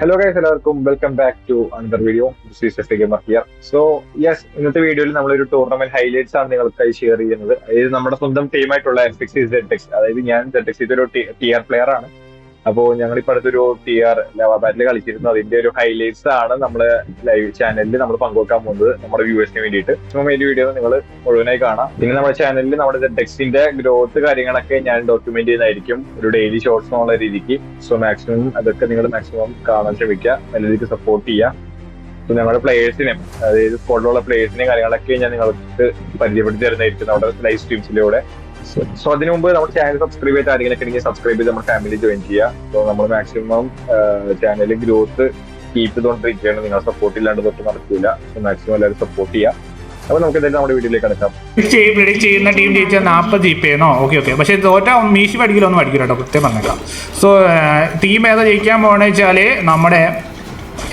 Hello guys എല്ലാവർക്കും welcome back to another video here so yes ഇന്നത്തെ വീഡിയോയിൽ നമ്മളൊരു ടൂർണമെന്റ് ഹൈലൈറ്റ്സ് ആണ് നിങ്ങൾക്കായി ഷെയർ ചെയ്യുന്നത്. അതായത് നമ്മുടെ സ്വന്തം ടീമായിട്ടുള്ള എഫ് എക്സ് അതായത് ഞാൻ സെഡ് ഒരു ടി ആർ പ്ലെയർ ആണ്. അപ്പോൾ ഞങ്ങൾ ഇപ്പൊ അടുത്തൊരു ടി ആർ ലവ ബാറ്റിൽ കളിച്ചിരുന്നു. അതിന്റെ ഒരു ഹൈലൈറ്റ്സ് ആണ് നമ്മൾ ലൈവ് ചാനലിൽ നമ്മൾ പങ്കുവെക്കാൻ പോകുന്നത് നമ്മുടെ വ്യൂവേഴ്സിന് വേണ്ടിയിട്ട്. മാക്സിമം ഈ വീഡിയോ നിങ്ങൾ മുഴുവനായി കാണാം. പിന്നെ നമ്മുടെ ചാനലിൽ നമ്മുടെ ടെക്സ്റ്റിന്റെ ഗ്രോത്ത് കാര്യങ്ങളൊക്കെ ഞാൻ ഡോക്യുമെന്റ് ചെയ്യുന്നതായിരിക്കും. ഒരു ഡെയിലി ഷോർട്സ് എന്നുള്ള രീതിക്ക്. സോ മാക്സിമം അതൊക്കെ നിങ്ങൾ മാക്സിമം കാണാൻ ശ്രമിക്കുക. നല്ല രീതിക്ക് സപ്പോർട്ട് ചെയ്യുക. സോ ഞങ്ങളുടെ പ്ലേയേഴ്സിനെയും അതായത് സ്കോളിലുള്ള പ്ലേയേഴ്സിനെയും കാര്യങ്ങളൊക്കെ ഞാൻ നിങ്ങൾക്ക് പരിചയപ്പെടുത്തി തരുന്നതായിരിക്കും നമ്മുടെ ലൈവ് സ്ട്രീംസിലൂടെ സോ അതിനു മുമ്പ് നമ്മുടെ ചാനൽ സബ്സ്ക്രൈബ് ചെയ്ത ആരെങ്കിലും ഉണ്ടെങ്കിൽ സബ്സ്ക്രൈബ് ചെയ്ത് നമ്മുടെ ഫാമിലി ജോയിൻ ചെയ്യുക. സോ നമ്മൾ മാക്സിമം ചാനൽ ഗ്രോത്ത് കീപ്പ് ചെയ്തുകൊണ്ടിരിക്കുകയാണ്. നിങ്ങൾ സപ്പോർട്ട് ഇല്ലാണ്ട് തൊട്ട് നടക്കില്ല സോ മാക്സിമം എല്ലാവരും സപ്പോർട്ട് ചെയ്യുക. അപ്പൊ നമുക്ക് എന്തായാലും ചെയ്യുന്ന ടീം ജയിച്ചാൽ നാൽപ്പത് ജി ഓക്കെ ഓക്കെ പക്ഷേ തോറ്റ മീശി പഠിക്കലൊന്നും പഠിക്കില്ല കേട്ടോ. കൃത്യം പറഞ്ഞേക്കാം. സോ ടീം ഏതാ ജയിക്കാൻ പോകണമെന്ന് വെച്ചാൽ നമ്മുടെ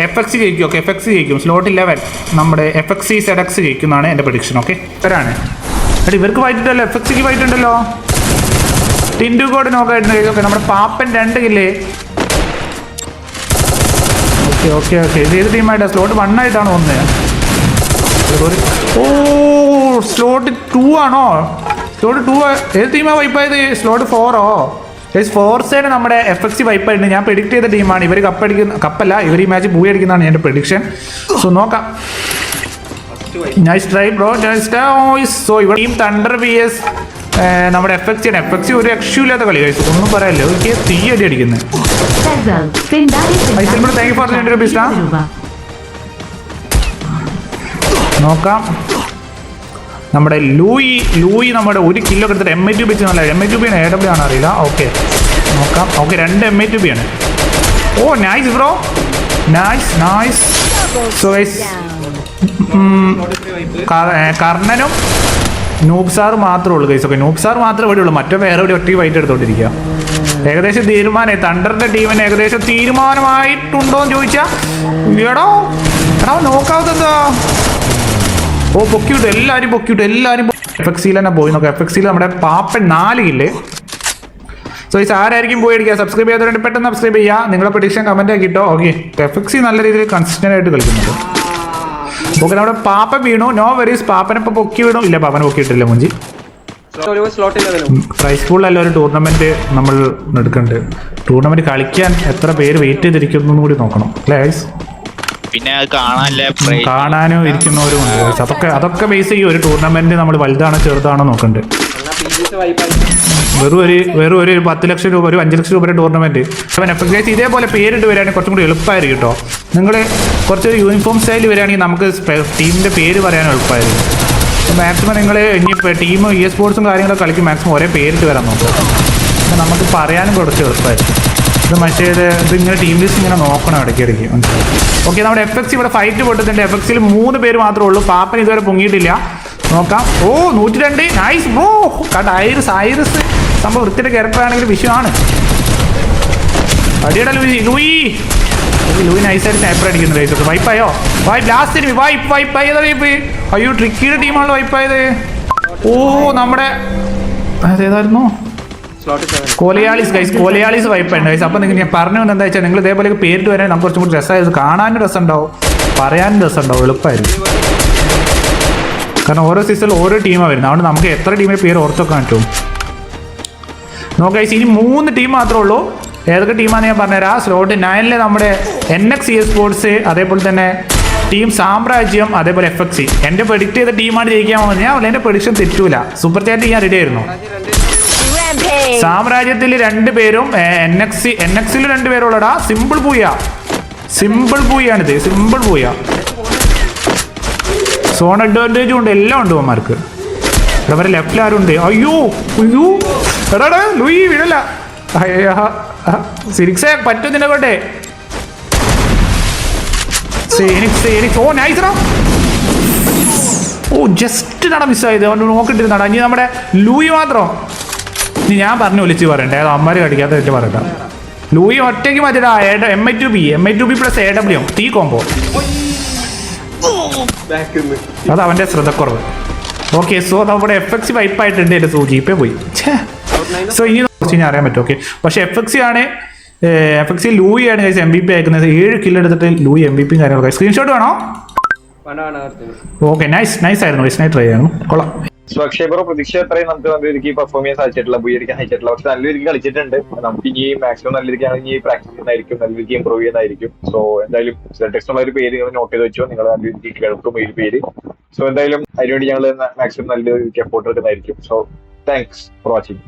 എഫ് എക്സ് ജയിക്കും. ഓക്കെ എഫ് എക്സ് ജയിക്കും. സ്ലോട്ട് ഇലവൻ നമ്മുടെ F X C prediction okay എടാ ഇവർക്ക് ഉണ്ടല്ലോ എഫ് എക്സിക്ക് ഫൈറ്റ് ഉണ്ടല്ലോ ടിൻഡു കോഡ് നോക്കായിരുന്നു. ഓക്കെ നമ്മുടെ പാപ്പൻ രണ്ട് കില്ലേ ഓക്കെ ഓക്കെ ഓക്കെ. ഇത് ഏത് ടീമായിട്ടാണ് സ്ലോട്ട് വൺ ആയിട്ടാണ് തോന്നുന്നത് ഓ സ്ലോട്ട് ടു ആണോ? സ്ലോട്ട് ടു ഏത് ടീമാ വൈപ്പായത് സ്ലോട്ട് ഫോറോ ഫോർ സൈഡ് നമ്മുടെ എഫ് എക്സി വൈപ്പായിട്ടുണ്ട് ഞാൻ പ്രിഡിക്ട് ചെയ്ത ടീമാണ് ഇവർ കപ്പടിക്കുന്ന കപ്പല്ല ഇവർ ഈ മാച്ച് ബൂയി അടിക്കുന്നതാണ് എന്റെ പ്രഡിക്ഷൻ സോ നോക്കാം. നൈസ് ട്രൈ ബ്രോ സോ ഇവിടെ ടീം തണ്ടർ ബി എസ് നമ്മുടെ എഫ് എക്സ് ആണ് എഫ് എക്സ് ഒരു രക്ഷയില്ലാത്ത കളി കഴിച്ചു ഒന്നും പറയാനില്ല എനിക്ക് തീ അടി അടിക്കുന്നത്. നോക്കാം. നമ്മുടെ ലൂയി ലൂയി നമ്മുടെ ഒരു കിലോ എടുത്തിട്ട് എം എ ടു ബി നല്ല എം എ ടു ബി ആണ് എ ഡബ്ല്യു ആണ് അറിയില്ല. ഓക്കെ നോക്കാം. ഓക്കെ രണ്ട് എം എ ടു ബി ആണ്. ഓ nice bro nice nice so കർണനും noob sir മാത്രമേ ഉള്ളൂ കൈസ് ഓക്കെ നൂബ് സാർ മാത്രമേ ഇവിടെ ഉള്ളൂ മറ്റോ വേറെ ഇവിടെ ഒറ്റ വൈറ്റ് എടുത്തോണ്ടിരിക്കുക ഏകദേശം തീരുമാനമായി. തണ്ടറിന്റെ ടീമിന് ഏകദേശം തീരുമാനമായിട്ടുണ്ടോ എന്ന് ചോദിച്ചാൽ എടോ എടാ നോക്കാവുന്നതാ ഓ പൊക്കിവിട്ടു. എല്ലാവരും പൊക്കിവിട്ടു. എല്ലാരും എഫ് എക്സിയിൽ തന്നെ പോയി നോക്കാം. എഫ് എക്സിയിൽ നമ്മുടെ പാപ്പൻ നാല് ഇല്ലേ സോ ഈ ആരായിരിക്കും പോയി അടിക്കുക? സബ്സ്ക്രൈബ് ചെയ്യാത്തവരുണ്ട് പെട്ടെന്ന് സബ്സ്ക്രൈബ് ചെയ്യുക. നിങ്ങളുടെ പ്രതീക്ഷ കമന്റ് ആക്കിട്ടോ ഓക്കെ എഫ് എക്സി നല്ല രീതിയിൽ കൺസിസ്റ്റന്റ് ആയിട്ട് കളിക്കുന്നുണ്ട്. ഓക്കെ നമ്മുടെ പാപ്പ വീണു. നോ വെറീസ് പാപ്പനെ ഇപ്പൊ പൊക്കി വീണു ഇല്ല പാപ്പനെ പൊക്കിയിട്ടില്ല മുഞ്ചി. പ്രൈസ് പൂളിലല്ല ഒരു ടൂർണമെന്റ് നമ്മൾ എടുക്കുന്നുണ്ട് ടൂർണമെന്റ് കളിക്കാൻ എത്ര പേര് വെയിറ്റ് ചെയ്തിരിക്കുന്നു കൂടി നോക്കണം. അല്ലേ? പിന്നെ അത് കാണാനല്ലേ കാണാനും ഇരിക്കുന്നവരും ഉണ്ട്. അതൊക്കെ അതൊക്കെ ബേസ് ചെയ്യും. ഒരു ടൂർണമെന്റ് നമ്മൾ വലുതാണോ ചെറുതാണോ നോക്കണ്ട്. വെറും ഒരു വെറും ഒരു പത്ത് ലക്ഷം രൂപ ഒരു അഞ്ച് ലക്ഷം രൂപയുടെ ടൂർണമെന്റ് എഫ് ഇതേപോലെ പേരിട്ട് വരികയാണെങ്കിൽ കുറച്ചും കൂടി എളുപ്പമായിരിക്കും കേട്ടോ. നിങ്ങൾ കുറച്ചൊരു യൂണിഫോം സ്റ്റൈൽ വരികയാണെങ്കിൽ നമുക്ക് ടീമിന്റെ പേര് പറയാൻ എളുപ്പമായിരിക്കും. മാക്സിമം നിങ്ങൾ ഇനി ടീമും ഇ സ്പോർട്സും കാര്യങ്ങളൊക്കെ കളിക്കും. മാക്സിമം ഒരേ പേരിട്ട് വരാൻ നോക്കും. നമുക്ക് പറയാനും കുറച്ച് എളുപ്പമായിരിക്കും. ഇത് മറ്റേത് ഇത് ഇങ്ങനെ ടീം ലിസ്റ്റ് ഇങ്ങനെ നോക്കണം ഇടയ്ക്ക് ഇടയ്ക്ക് ഓക്കെ നമ്മുടെ എഫ് എക്സ് ഇവിടെ ഫൈറ്റ് പൊട്ടുന്നുണ്ട് എഫ് എക്സിൽ മൂന്ന് പേര് മാത്രമേ ഉള്ളൂ. പാപ്പൻ ഇതുവരെ പൊങ്ങിയിട്ടില്ല. നോക്കാം. ഓ നൂറ്റി രണ്ട് നൈസ് ബ്രോ കണ്ട ഐറിസ് ഐറിസ് സംഭവം വൃത്തിയുടെ ക്യാരക്ടറാണെങ്കിൽ വിഷയമാണ് അടിയുടെ ലൂയി. ലൂയി. ലൂയി നൈസായിട്ട് സ്നൈപ്പർ അടിക്കുന്നു ഗൈസ് വൈപ്പായോ വൈ ലാസ്റ്റ് വൈപ്പ് വൈപ്പ് ആയത് വൈപ്പ് അയ്യോ ട്രിക്കിയുടെ ടീമാണല്ലോ വൈപ്പായത് ഓ നമ്മുടെ അതേതായിരുന്നു കോലയാളീസ് ഗൈസ് കോലയാളീസ് വൈപ്പുണ്ട് ഗൈസ് അപ്പൊ നിങ്ങൾ ഞാൻ പറഞ്ഞു വന്നത് എന്താ വെച്ചാൽ നിങ്ങൾ ഇതേപോലെ പേരിട്ട് വരാൻ നമുക്ക് കുറച്ചും കൂടി രസമായത് കാണാനും രസമുണ്ടാവും. പറയാനും രസമുണ്ടാവും. എളുപ്പമായിരുന്നു കാരണം ഓരോ സീസണിൽ ഓരോ ടീമാണ് വരുന്നത്. അതുകൊണ്ട് നമുക്ക് എത്ര ടീമിന്റെ പേര് ഓർത്തൊക്കെ പറ്റും നോക്കാം ഗൈസ് ഇനി മൂന്ന് ടീം മാത്രമേ ഉള്ളൂ. ഏതൊക്കെ ടീമാണെന്ന് ഞാൻ പറഞ്ഞുതരാം. സ്ലോട്ട് നയനിൽ നമ്മുടെ N X C S sports അതേപോലെ തന്നെ ടീം സാമ്രാജ്യം അതേപോലെ എഫ് എക്സ് സി എന്റെ പ്രഡിക്റ്റ് ചെയ്ത ടീമാണ് ജയിക്കാൻ പോകുന്നത്. ഞാൻ എന്റെ പ്രഡിക്ഷൻ തെറ്റൂല. സൂപ്പർ ചാറ്റ് ചെയ്യാൻ റെഡി ആയിരുന്നു. സാമ്രാജ്യത്തിൽ രണ്ട് പേരും എൻ എക്സ് എൻ എക്സിൽ രണ്ട് പേരുള്ളടാ. സിമ്പിൾ പൂയ സിമ്പിൾ പൂയാണിത് സിമ്പിൾ പൂയ സോൺ അഡ്വാന്റേജും ഉണ്ട്. എല്ലാം ഉണ്ട് അവന്മാർക്ക് ഇവിടെ ലെഫ്റ്റിൽ ആരും ഉണ്ട്. അയ്യോ അയ്യോ. എടാടാ ലൂയി വീഴല്ല. സിരിക്സേ പറ്റും നിന്നെ കൊണ്ടേ. സീനിക്സ് സീനിക്സ് ഓ നൈസ് ഓ ജസ്റ്റ് നട മിസ്സായത് അവൻ നോക്കിട്ടിരുന്നാണ് ഇനി നമ്മുടെ ലൂയി മാത്രം. ഇനി ഞാൻ പറഞ്ഞു വിളിച്ച് പറയണ്ടേ അത് അമ്മമാർ കടിക്കാത്ത വെച്ച് പറയണ്ട ലൂയി ഒറ്റയ്ക്ക് മതിടാ M I two B M I two B plus A W തീ കോമ്പോ അത് അവന്റെ ശ്രദ്ധക്കുറവ്. ഓക്കെ സോ നമ്മുടെ എഫ് എക്സ് വൈപ്പായിട്ടുണ്ട് എന്റെ സോ ജി പേ പോയി സോ ഇനി കുറച്ച് കഴിഞ്ഞാൽ അറിയാൻ പറ്റും. ഓക്കെ പക്ഷെ എഫ് എക്സ് ആണ് എഫ് എക്സി ലൂയി ആണ് ഗൈസ് എം ബി പി അയക്കുന്നത്. ഏഴ് കിലോ എടുത്തിട്ട് ലൂയി എം ബി പിയും കാര്യങ്ങളൊക്കെ. സ്ക്രീൻഷോട്ട് വേണോ? ഓക്കെ നൈസ് നൈസ് ആയിരുന്നു. വൈസ് നൈറ്റ് ട്രൈ ആയിരുന്നു കൊള്ളാം. ബ്രോ പ്രതീക്ഷ അത്രയും നമുക്ക് നല്ല രീതിക്ക് പെർഫോമൻസ് അയച്ചിട്ടില്ല സാധിച്ചിട്ടില്ല അയച്ചിട്ടില്ല പക്ഷെ നല്ല രീതിക്ക് കളിച്ചിട്ടുണ്ട്. നമുക്ക് ഇനി മാക്സിമം നല്ല രീതിക്ക് ഇനി പ്രാക്ടീസ് ചെയ്യുന്നതായിരിക്കും നല്ല രീതിക്ക് ഇമ്പ്രൂവ് ചെയ്യുന്നതായിരിക്കും. സോ എന്തായാലും സെലക്ടക്സ് ഉള്ള ഒരു പേര് നോട്ട് ചെയ്ത് വെച്ചോ. നിങ്ങൾ നല്ല രീതിക്ക് കേൾക്കും ഈ പേര്. സോ എന്തായാലും അതിനുവേണ്ടി ഞങ്ങൾ മാക്സിമം നല്ല രീതിക്ക് എഫോർട്ട് എടുക്കുന്നതായിരിക്കും. So thanks for watching